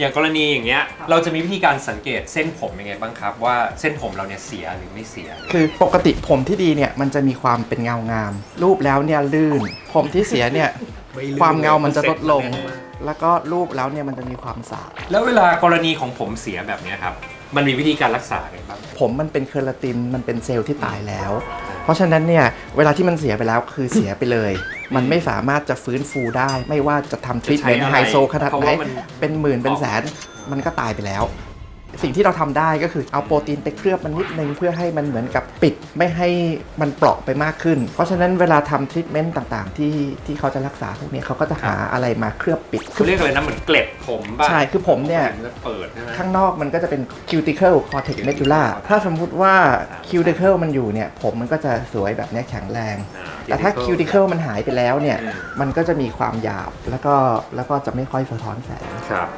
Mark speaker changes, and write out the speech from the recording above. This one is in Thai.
Speaker 1: อย่างกรณีอย่างเงี้ยเราจะมีวิธีการสังเกตเส้นผมยังไงบ้างครับ ว่าเส้นผมเราเนี่ยเสียหรือไม่เสีย
Speaker 2: คือปกติผมที่ดีเนี่ยมันจะมีความเป็นเงางาม รูปแล้วเนี่ยลื่น ผมที่เสียเนี่ย
Speaker 1: ไม่ลื่น
Speaker 2: ความเงามันจะลดลง
Speaker 1: เซ็ตแน่นมาก
Speaker 2: แล้วก็รูปแล้วเนี่ยมันจะมีความสาบ
Speaker 1: แล้วเวลากรณีของผมเสียแบบเนี้ยครับมันมีวิธีการรักษาไงบ้าง
Speaker 2: ผมมันเป็นเคอราตินมันเป็นเซลล์ที่ตายแล้ว เพราะฉะนั้นเนี่ยเวลาที่มันเสียไปแล้วคือเสียไปเลย มันไม่สามารถจะฟื้นฟูได้ ไม่ว่าจะทำทรีทเมน
Speaker 1: จะ
Speaker 2: ต์
Speaker 1: ใช้
Speaker 2: ไฮ
Speaker 1: อะไร
Speaker 2: โซขนาด
Speaker 1: เพราะ
Speaker 2: ไหน
Speaker 1: ว่ามัน
Speaker 2: เป็นหมื่นเป็นแสนมันก็ตายไปแล้ว สิ่งที่เราทำได้ก็คือเอาโปรตีนไปเคลือบมันนิดนึงเพื่อให้มันเหมือนกับปิดไม่ให้มันเปราะไปมากขึ้น เพราะฉะนั้นเวลาทำทรีทเมนต์ต่างๆ ที่ที่เขาจะรักษาพวกนี้เขาก็จะหาอะไรมาเคลือบปิด
Speaker 1: เขาเรียกอะไรนะเหมือนเกล็ดผมบ้าง
Speaker 2: ใช่คือผมเนี่ย
Speaker 1: มันจะเปิดใช่ไหม
Speaker 2: ข้างนอกมันก็จะเป็น cuticle cortex medulla ถ้าสมมุติว่า cuticle มันอยู่เนี่ยผมมันก็จะสวยแบบเนี้ยแข็งแรง
Speaker 1: อ่
Speaker 2: แต่ถ้า cuticle มันหายไปแล้วเนี่ย
Speaker 1: อืม
Speaker 2: มันก็จะมีความหยาบแล้วก็แล้วก็จะไม่ค่อยสะท้อนแสง
Speaker 1: ครับ